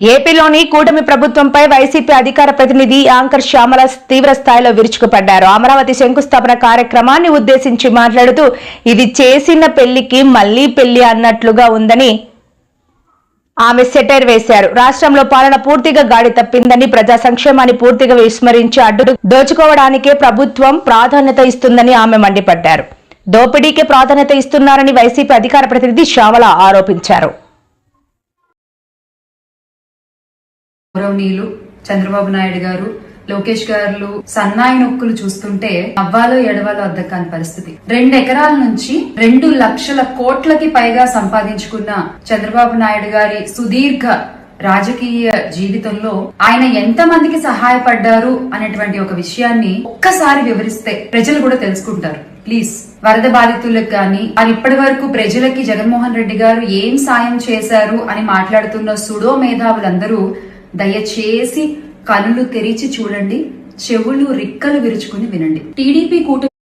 ఏపీలోని కూటమి ప్రభుత్వంపై వైసీపీ అధికార ప్రతినిధి యాంకర్ శ్యామల తీవ్ర స్థాయిలో విరుచుకుపడ్డారు. అమరావతి శంకుస్థాపన కార్యక్రమాన్ని ఉద్దేశించి మాట్లాడుతూ ఇది చేసిన పెళ్ళికి మళ్ళీ పెళ్ళి అన్నట్లుగా ఉందని ఆమె సెటైర్ వేశారు. రాష్ట్రంలో పాలన పూర్తిగా గాడి తప్పిందని ప్రజా సంక్షేమాన్ని పూర్తిగా విస్మరించి అడ్డు దోచుకోవడానికే ప్రభుత్వం ప్రాధాన్యత ఇస్తుందని ఆమె మండిపడ్డారు. దోపిడీకే ప్రాధాన్యత ఇస్తున్నారని వైసీపీ అధికార ప్రతినిధి శ్యామల ఆరోపించారు. గౌరవనీయులు చంద్రబాబు నాయుడు గారు లోకేష్ గారు సన్నాయి నొక్కులు చూస్తుంటే అవ్వాలో ఎడవాలో అర్థం కాని పరిస్థితి. రెండు ఎకరాల నుంచి రెండు లక్షల కోట్లకి పైగా సంపాదించుకున్న చంద్రబాబు నాయుడు గారి సుదీర్ఘ రాజకీయ జీవితంలో ఆయన ఎంత మందికి సహాయపడ్డారు అనేటువంటి ఒక విషయాన్ని ఒక్కసారి వివరిస్తే ప్రజలు కూడా తెలుసుకుంటారు. ప్లీజ్ వరద బాధితులకు కానీ వారు ఇప్పటి వరకు ప్రజలకి జగన్మోహన్ రెడ్డి గారు ఏం సాయం చేశారు అని మాట్లాడుతున్న సుడో మేధావులందరూ దయచేసి కళ్ళు తెరిచి చూడండి చెవులు రిక్కలు విరుచుకుని వినండి. టీడీపీ కూటమి